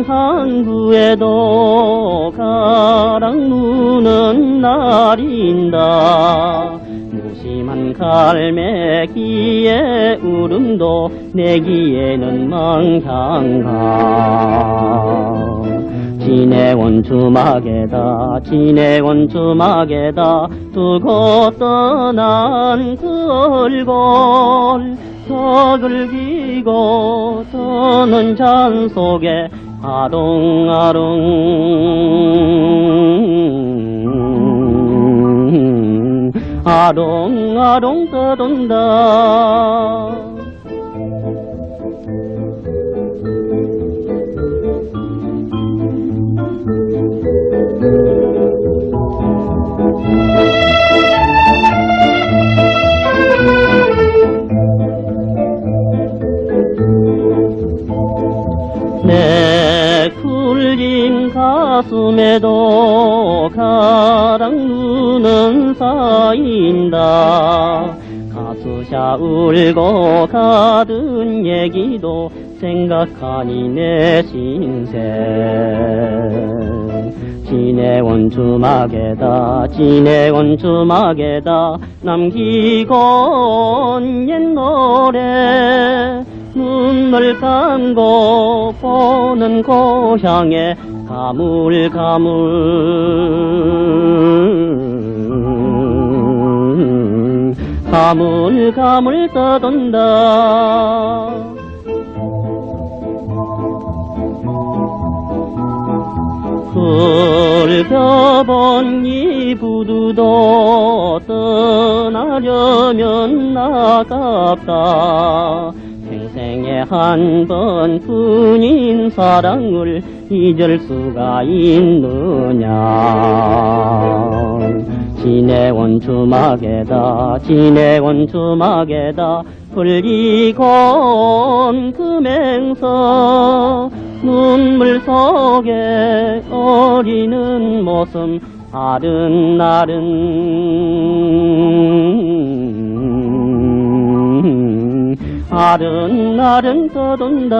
남산구에도 가랑 무는 날인다. 무심한 갈매기의 울음도 내기에는 망향가. 지내온 주막에다 지내온 주막에다 두고 떠난 그 얼굴 서글기고 떠는 잔 속에 아롱아롱 아롱아롱 떠돈다 내 굴린 가슴에도 가랑 눈은 쌓인다. 가수샤 울고 가든 얘기도 생각하니 내 신생 지내온 주막에다 지내온 주막에다 남기고 온 옛 노래 눈을 감고 보는 고향에 가물가물. 가물가물 떠돈다. 흙펴본 이 부두도 떠나려면 아깝다. 평 생에 한 번뿐인 사랑을 잊을 수가 있느냐? 지내온 주막에다 지내온 주막에다 온 금행서. 눈물 속에 어리는 모습 아른아른 날은 날은 떠돈다.